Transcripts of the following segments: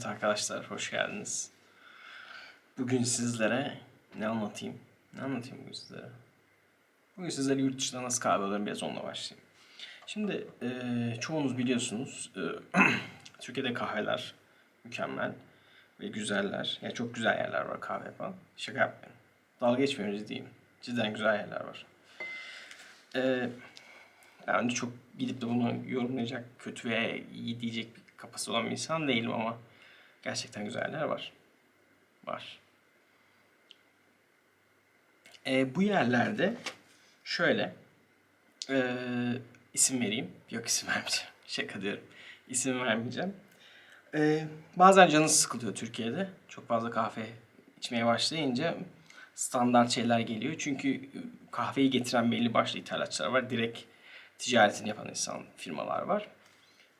Evet arkadaşlar hoş geldiniz. Bugün sizlere ne anlatayım? Ne anlatayım bugün sizlere? Bugün sizlere yurt dışında nasıl kahve alırım biraz onunla başlayayım. Şimdi eee, çoğunuz biliyorsunuz eee, Türkiye'de kahveler mükemmel ve güzeller. Yani çok güzel yerler var kahve yapan. Şaka yapmayın. Dalga geçmiyorum ciddiyim. Cidden güzel yerler var. Eee yani çok gidip de bunu yorumlayacak, kötü veya iyi diyecek bir kafası olan bir insan değilim ama gerçekten güzeller var. Var. E, bu yerlerde şöyle e, isim vereyim. Yok isim vermeyeceğim. Şaka diyorum. İsim vermeyeceğim. E, bazen canınız sıkılıyor Türkiye'de. Çok fazla kahve içmeye başlayınca standart şeyler geliyor. Çünkü kahveyi getiren belli başlı ithalatçılar var. Direkt ticaretini yapan insan firmalar var.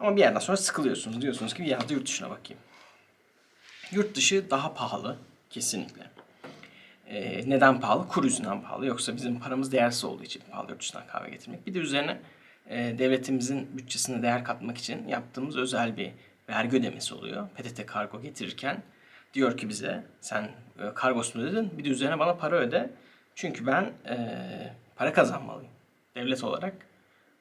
Ama bir yerden sonra sıkılıyorsunuz. Diyorsunuz ki bir yerde yurt dışına bakayım. Yurt dışı daha pahalı kesinlikle. Ee, neden pahalı? Kur yüzünden pahalı. Yoksa bizim paramız değersiz olduğu için pahalı yurt dışından kahve getirmek. Bir de üzerine e, devletimizin bütçesine değer katmak için yaptığımız özel bir vergi ödemesi oluyor. PTT kargo getirirken diyor ki bize sen e, kargosunu ödedin bir de üzerine bana para öde. Çünkü ben e, para kazanmalıyım. Devlet olarak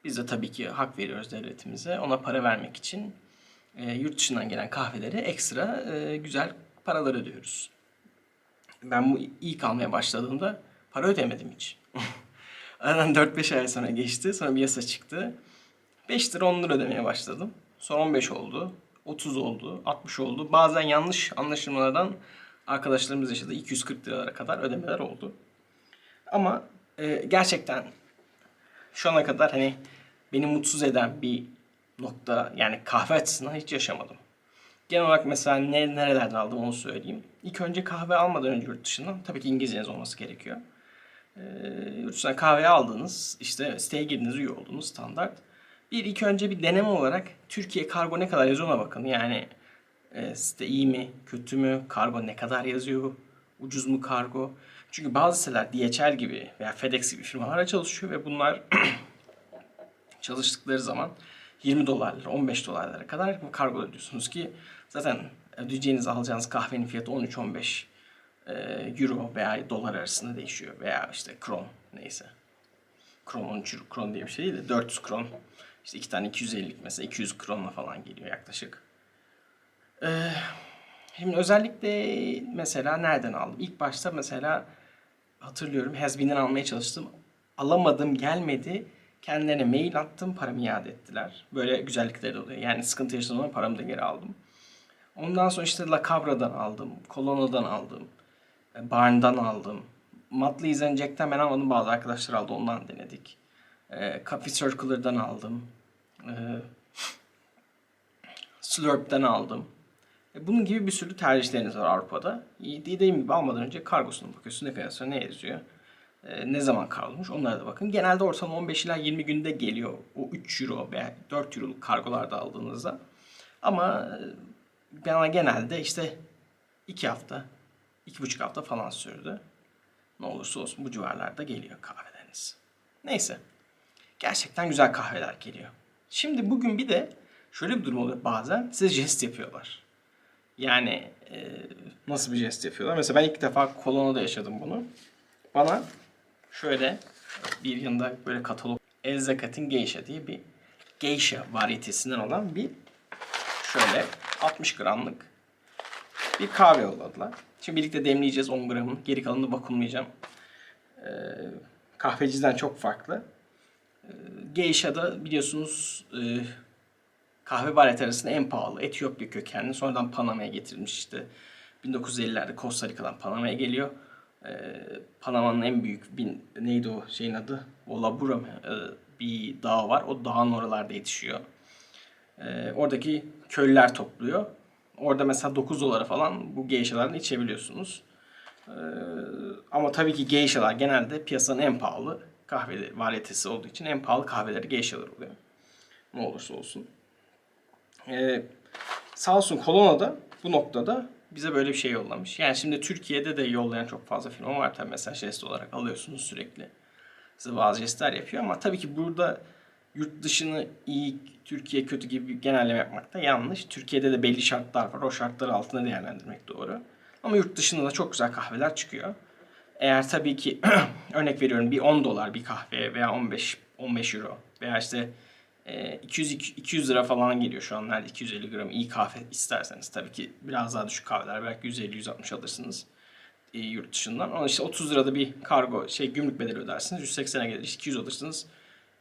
biz de tabii ki hak veriyoruz devletimize. Ona para vermek için e, yurt dışından gelen kahvelere ekstra e, güzel paralar ödüyoruz. Ben bu ilk almaya başladığımda para ödemedim hiç. Aradan 4-5 ay sonra geçti. Sonra bir yasa çıktı. 5 lira 10 lira ödemeye başladım. Sonra 15 oldu. 30 oldu. 60 oldu. Bazen yanlış anlaşılmalardan arkadaşlarımız yaşadı. 240 liralara kadar ödemeler oldu. Ama e, gerçekten şu ana kadar hani beni mutsuz eden bir nokta yani kahve açısından hiç yaşamadım. Genel olarak mesela ne, nerelerden aldım onu söyleyeyim. İlk önce kahve almadan önce yurt dışından tabii ki İngilizceniz olması gerekiyor. Ee, yurt dışından kahve aldınız, işte siteye girdiniz, üye oldunuz standart. Bir ilk önce bir deneme olarak Türkiye kargo ne kadar yazıyor ona bakın. Yani e, site iyi mi, kötü mü, kargo ne kadar yazıyor, ucuz mu kargo. Çünkü bazı siteler DHL gibi veya FedEx gibi firmalarla çalışıyor ve bunlar çalıştıkları zaman 20 dolarlara, 15 dolarlara kadar kargo ödüyorsunuz ki zaten ödeyeceğiniz, alacağınız kahvenin fiyatı 13-15 e, euro veya dolar arasında değişiyor veya işte kron neyse. Kron 13 euro, kron diye bir şey değil de 400 kron. İşte iki tane 250'lik mesela 200 kronla falan geliyor yaklaşık. Ee, şimdi özellikle mesela nereden aldım? İlk başta mesela hatırlıyorum Hasbin'den almaya çalıştım. Alamadım, gelmedi. Kendilerine mail attım, paramı iade ettiler. Böyle güzellikleri de oluyor. Yani sıkıntı yaşadığım zaman paramı da geri aldım. Ondan sonra işte La Cabra'dan aldım, Colonna'dan aldım, e, Barn'dan aldım. And Jack'ten ben almadım, bazı arkadaşlar aldı, ondan denedik. E, Coffee Circular'dan aldım. E, Slurp'ten aldım. E, bunun gibi bir sürü tercihleriniz var Avrupa'da. Dediğim gibi almadan önce kargosuna bakıyorsun, ne kadar ne yazıyor. E, ne zaman kargolamış onlara da bakın. Genelde ortalama 15 ila 20 günde geliyor o 3 euro veya 4 euroluk kargolarda aldığınızda. Ama e, bana genelde işte 2 hafta, 2,5 hafta falan sürdü. Ne olursa olsun bu civarlarda geliyor kahveleriniz. Neyse. Gerçekten güzel kahveler geliyor. Şimdi bugün bir de şöyle bir durum oluyor bazen. Size jest yapıyorlar. Yani e, nasıl bir jest yapıyorlar? Mesela ben ilk defa Kolona'da yaşadım bunu. Bana şöyle bir yanında böyle katalog Elzakat'in Geisha diye bir Geisha varyetesinden olan bir şöyle 60 gramlık bir kahve yolladılar. Şimdi birlikte demleyeceğiz 10 gramını. Geri kalanını vakumlayacağım. Ee, kahveciden çok farklı. Ee, Geisha'da biliyorsunuz e, kahve varyeti arasında en pahalı. Etiyopya kökenli. Sonradan Panama'ya getirilmiş işte. 1950'lerde Costa Rica'dan Panama'ya geliyor. Ee, Panama'nın en büyük bin, neydi o şeyin adı? Olabura mı? Ee, bir dağ var. O dağın oralarda yetişiyor. Ee, oradaki köylüler topluyor. Orada mesela 9 dolara falan bu geishalardan içebiliyorsunuz. Ee, ama tabii ki geishalar genelde piyasanın en pahalı kahve varyetesi olduğu için en pahalı kahveleri geishalar oluyor. Ne olursa olsun. Ee, sağ olsun Kolona'da bu noktada bize böyle bir şey yollamış. Yani şimdi Türkiye'de de yollayan çok fazla firma var tabii mesela jest olarak alıyorsunuz sürekli. Size bazı jestler yapıyor ama tabii ki burada yurt dışını iyi, Türkiye kötü gibi bir genelleme yapmak da yanlış. Türkiye'de de belli şartlar var. O şartlar altında değerlendirmek doğru. Ama yurt dışında da çok güzel kahveler çıkıyor. Eğer tabii ki örnek veriyorum bir 10 dolar bir kahve veya 15 15 euro veya işte 200 200 lira falan geliyor şu an nerede 250 gram iyi kahve isterseniz tabii ki biraz daha düşük kahveler belki 150 160 alırsınız e, yurt dışından. Ama işte 30 lirada bir kargo şey gümrük bedeli ödersiniz. 180'e gelir. işte 200 alırsınız.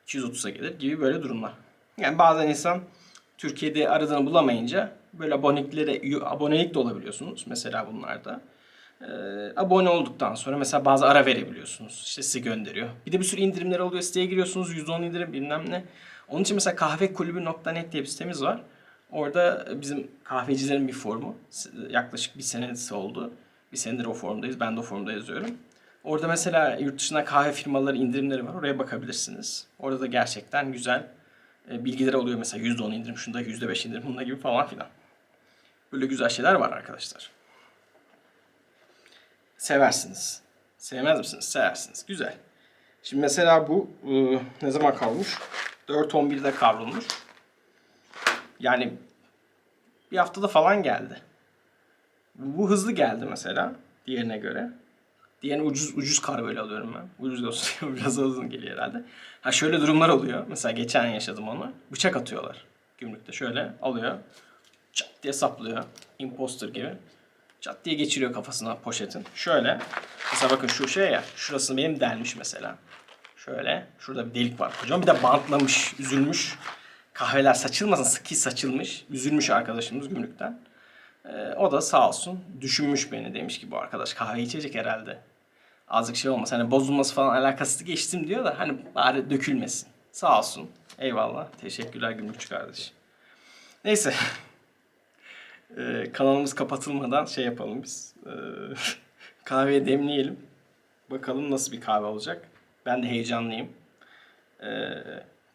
230'a gelir gibi böyle durumlar. Yani bazen insan Türkiye'de aradığını bulamayınca böyle aboneliklere abonelik de olabiliyorsunuz mesela bunlarda. Ee, abone olduktan sonra mesela bazı ara verebiliyorsunuz. İşte size gönderiyor. Bir de bir sürü indirimler oluyor. Siteye giriyorsunuz %10 indirim bilmem ne. Onun için mesela kahvekulübü.net diye bir sitemiz var. Orada bizim kahvecilerin bir formu. Yaklaşık bir senesi oldu. Bir senedir o forumdayız. Ben de o forumda yazıyorum. Orada mesela yurt dışına kahve firmaları indirimleri var. Oraya bakabilirsiniz. Orada da gerçekten güzel e, bilgiler oluyor. Mesela %10 indirim, şunda %5 indirim, bunda gibi falan filan. Böyle güzel şeyler var arkadaşlar. Seversiniz. Sevmez misiniz? Seversiniz. Güzel. Şimdi mesela bu e, ne zaman kavrulmuş? 4.11'de kavrulmuş. Yani bir haftada falan geldi. Bu hızlı geldi mesela diğerine göre. Diğerini ucuz ucuz kar böyle alıyorum ben. Ucuz olsun biraz uzun geliyor herhalde. Ha şöyle durumlar oluyor. Mesela geçen yaşadım onu. Bıçak atıyorlar. Gümrükte şöyle alıyor. Çat diye saplıyor. Imposter gibi. Çat diye geçiriyor kafasına poşetin. Şöyle. Mesela bakın şu şey ya. Şurasını benim delmiş mesela. Şöyle. Şurada bir delik var. Kocaman bir de bantlamış. Üzülmüş. Kahveler saçılmasın. Sıkı saçılmış. Üzülmüş arkadaşımız gümrükten. Ee, o da sağ olsun düşünmüş beni demiş ki bu arkadaş kahve içecek herhalde. Azıcık şey olmaz. Hani bozulması falan alakasız geçtim diyor da hani bari dökülmesin. Sağ olsun. Eyvallah. Teşekkürler gümrükçü kardeş. Neyse. Ee, kanalımız kapatılmadan şey yapalım biz. Ee, kahveyi demleyelim. Bakalım nasıl bir kahve olacak. Ben de heyecanlıyım. Ee,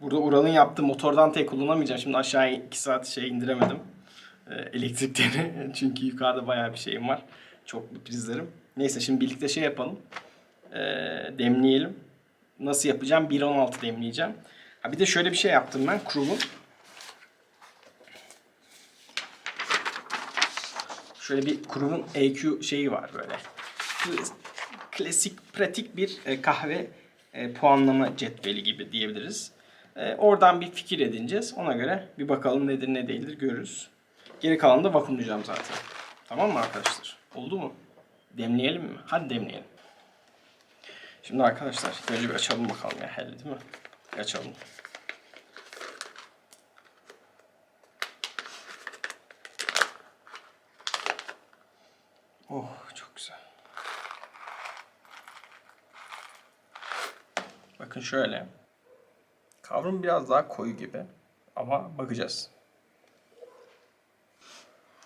burada Ural'ın yaptığı motordan tek kullanamayacağım. Şimdi aşağıya 2 saat şey indiremedim e, elektriklerini. Çünkü yukarıda bayağı bir şeyim var. Çoklu prizlerim. Neyse şimdi birlikte şey yapalım. E, demleyelim. Nasıl yapacağım? 1.16 demleyeceğim. Ha bir de şöyle bir şey yaptım ben. Kruv'un. Şöyle bir Kruv'un EQ şeyi var böyle. Klasik, pratik bir e, kahve e, puanlama cetveli gibi diyebiliriz. E, oradan bir fikir edineceğiz. Ona göre bir bakalım nedir ne değildir görürüz. Geri kalanını da vakumlayacağım zaten. Tamam mı arkadaşlar? Oldu mu? Demleyelim mi? Hadi demleyelim. Şimdi arkadaşlar önce bir açalım bakalım ya helle değil mi? Bir açalım. Oh çok güzel. Bakın şöyle. Kavram biraz daha koyu gibi. Ama bakacağız.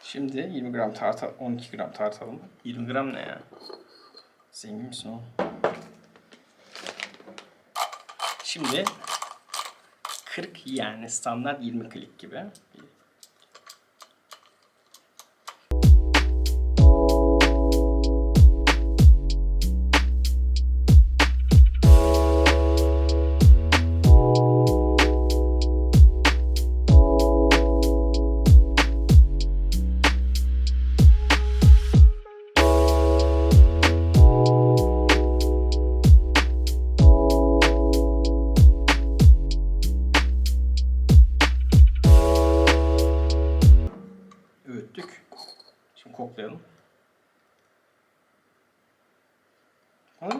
Şimdi 20 gram tartar, 12 gram tartalım. 20 gram ne ya? Zengin misin oğlum? Şimdi 40 yani standart 20 klik gibi.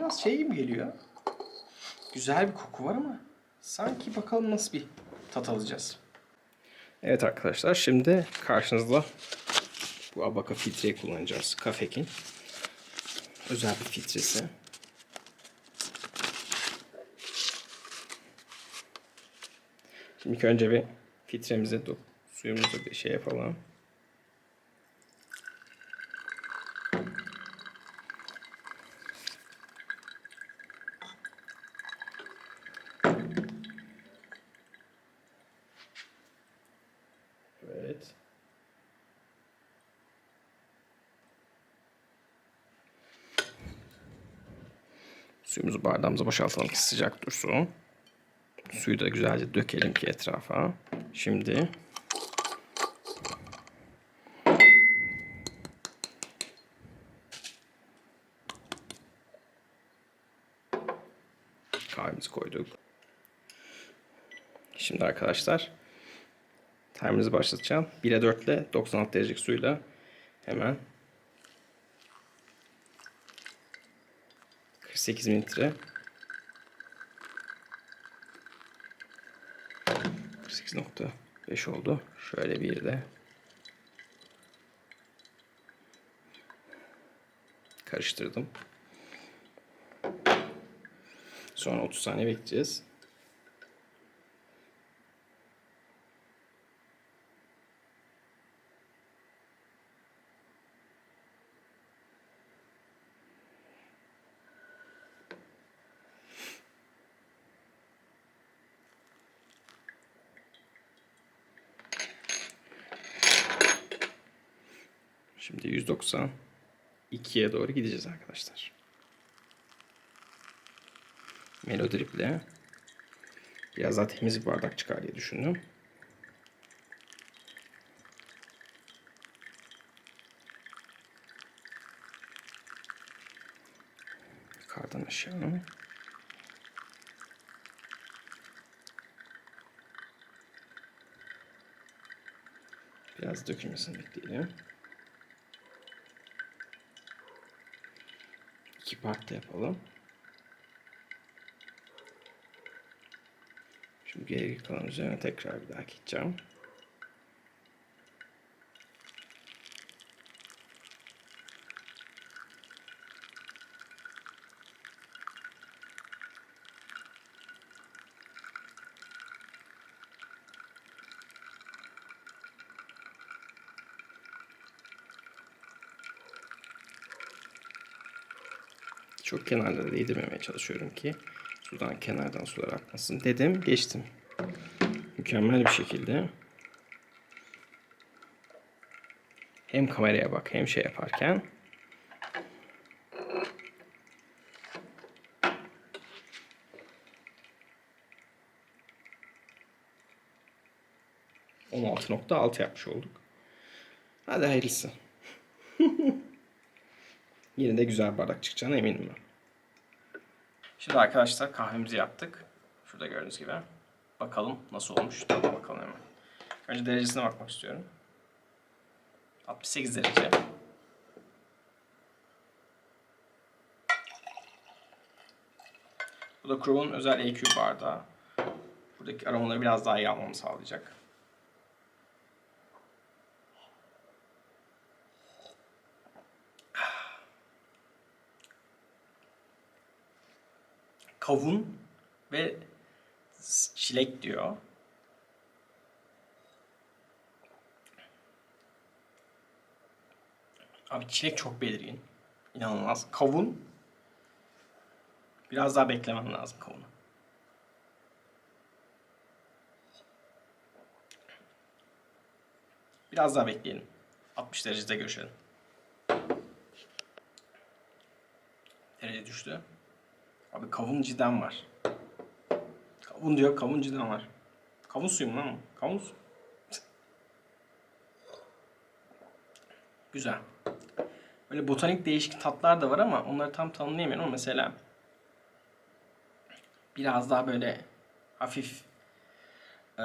Biraz şey gibi geliyor. Güzel bir koku var ama sanki bakalım nasıl bir tat alacağız. Evet arkadaşlar şimdi karşınızda bu Abaka filtreyi kullanacağız. Kafekin. Özel bir filtresi. Şimdi ilk önce bir filtremizi, suyumuzu bir şey yapalım. Evet. Suyumuzu bardağımıza boşaltalım ki sıcak dursun. Suyu da güzelce dökelim ki etrafa. Şimdi kahvemizi koyduk. Şimdi arkadaşlar timer'ımızı başlatacağım. 1'e 4 ile 96 derecelik suyla hemen 48 mililitre 48.5 oldu. Şöyle bir de karıştırdım. Sonra 30 saniye bekleyeceğiz. Şimdi 192'ye doğru gideceğiz arkadaşlar. Melodriple biraz daha temiz bir bardak çıkar diye düşündüm. Yukarıdan aşağı. Biraz dökülmesini bekleyelim. İki partta yapalım. Şimdi geri kalan üzerine tekrar bir daha gideceğim. Çok kenarlara değdirmemeye çalışıyorum ki sudan kenardan sular akmasın. Dedim geçtim. Mükemmel bir şekilde. Hem kameraya bak hem şey yaparken. ...16.6 yapmış olduk. Hadi hayırlısı. Yine de güzel bardak çıkacağına eminim ben. Şimdi arkadaşlar kahvemizi yaptık. Şurada gördüğünüz gibi. Bakalım nasıl olmuş. Tadına bakalım hemen. Önce derecesine bakmak istiyorum. 68 derece. Bu da Crow'un özel EQ bardağı. Buradaki aromaları biraz daha iyi almamı sağlayacak. Kavun ve çilek diyor. Abi çilek çok belirgin. İnanılmaz. Kavun biraz daha beklemem lazım kavunu. Biraz daha bekleyelim. 60 derecede görüşelim. Derece düştü. Abi kavun cidden var. Kavun diyor kavun cidden var. Kavun suyu mu lan bu? Kavun su. Güzel. Böyle botanik değişik tatlar da var ama onları tam tanımlayamıyorum ama mesela biraz daha böyle hafif e,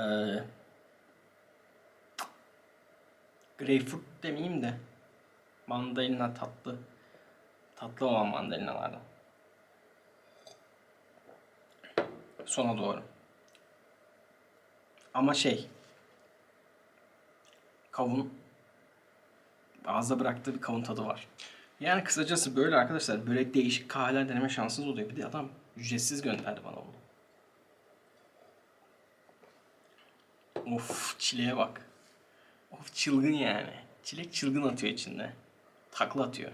greyfurt demeyeyim de mandalina tatlı tatlı olan mandalinalardan. Sona doğru. Ama şey kavun ağızda bıraktığı bir kavun tadı var. Yani kısacası böyle arkadaşlar böyle değişik kahveler deneme şansınız oluyor. Bir de adam ücretsiz gönderdi bana onu. Of çileğe bak. Of çılgın yani. Çilek çılgın atıyor içinde. Takla atıyor.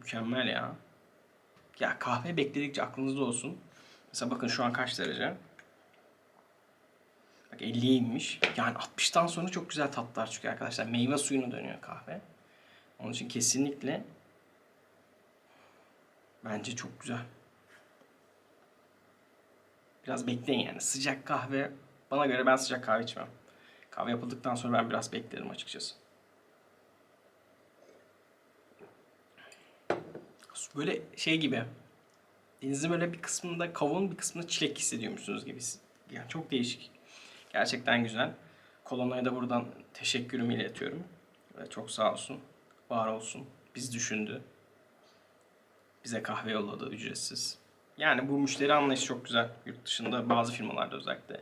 Mükemmel ya. Ya kahve bekledikçe aklınızda olsun. Mesela bakın şu an kaç derece? Bak 50'ye inmiş. Yani 60'tan sonra çok güzel tatlar çıkıyor arkadaşlar. Meyve suyuna dönüyor kahve. Onun için kesinlikle bence çok güzel. Biraz bekleyin yani. Sıcak kahve bana göre ben sıcak kahve içmem. Kahve yapıldıktan sonra ben biraz beklerim açıkçası. Böyle şey gibi. Denizin böyle bir kısmında kavun bir kısmında çilek hissediyormuşsunuz gibi. Yani çok değişik. Gerçekten güzel. Kolonya'ya da buradan teşekkürümü iletiyorum. Ve çok sağ olsun. Var olsun. Biz düşündü. Bize kahve yolladı ücretsiz. Yani bu müşteri anlayışı çok güzel. Yurt dışında bazı firmalarda özellikle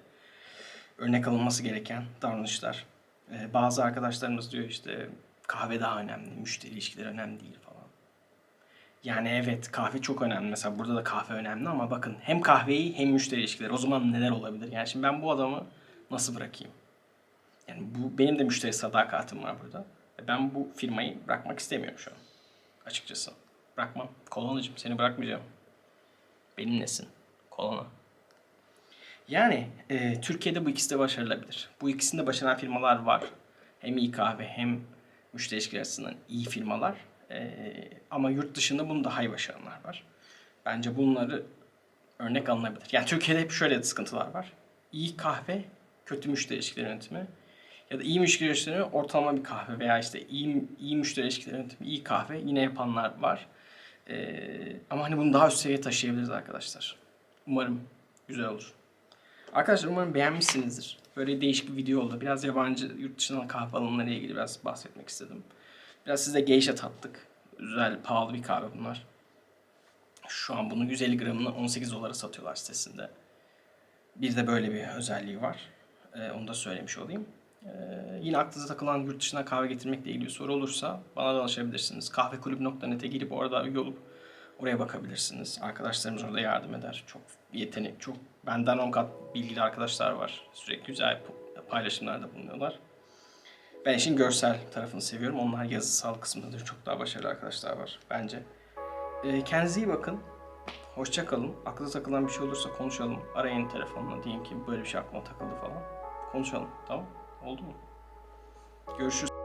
örnek alınması gereken davranışlar. Ee, bazı arkadaşlarımız diyor işte kahve daha önemli, müşteri ilişkileri önemli değil falan. Yani evet kahve çok önemli. Mesela burada da kahve önemli ama bakın hem kahveyi hem müşteri ilişkileri. O zaman neler olabilir? Yani şimdi ben bu adamı nasıl bırakayım? Yani bu benim de müşteri sadakatim var burada. Ve ben bu firmayı bırakmak istemiyorum şu an. Açıkçası. Bırakmam. Kolonacığım seni bırakmayacağım. Benimlesin. Kolona. Yani e, Türkiye'de bu ikisi de başarılabilir. Bu ikisinde başaran firmalar var. Hem iyi kahve hem müşteri ilişkileri açısından iyi firmalar. E, ama yurt dışında bunu daha iyi başaranlar var. Bence bunları örnek alınabilir. Yani Türkiye'de hep şöyle sıkıntılar var. İyi kahve, kötü müşteri ilişkileri yönetimi. Ya da iyi müşteri ilişkileri ortalama bir kahve veya işte iyi, iyi müşteri ilişkileri yönetimi, iyi kahve yine yapanlar var. Ee, ama hani bunu daha üst seviyeye taşıyabiliriz arkadaşlar. Umarım güzel olur. Arkadaşlar umarım beğenmişsinizdir. Böyle değişik bir video oldu. Biraz yabancı yurt dışından kahve alımları ile ilgili biraz bahsetmek istedim. Biraz size geisha tattık. Güzel, pahalı bir kahve bunlar. Şu an bunu 150 gramını 18 dolara satıyorlar sitesinde. Bir de böyle bir özelliği var. Ee, onu da söylemiş olayım. Ee, yine aklınıza takılan yurt dışına kahve getirmekle ilgili soru olursa bana danışabilirsiniz. Kahvekulüp.net'e girip orada üye olup oraya bakabilirsiniz. Arkadaşlarımız orada yardım eder. Çok yetenek, çok benden 10 kat bilgili arkadaşlar var. Sürekli güzel paylaşımlarda bulunuyorlar. Ben işin görsel tarafını seviyorum. Onlar yazısal kısmında da çok daha başarılı arkadaşlar var bence. Ee, kendinize iyi bakın. Hoşça kalın. Aklınıza takılan bir şey olursa konuşalım. Arayın telefonla deyin ki böyle bir şey aklıma takıldı falan. Konuşalım. Tamam? Oldu mu? Görüşürüz.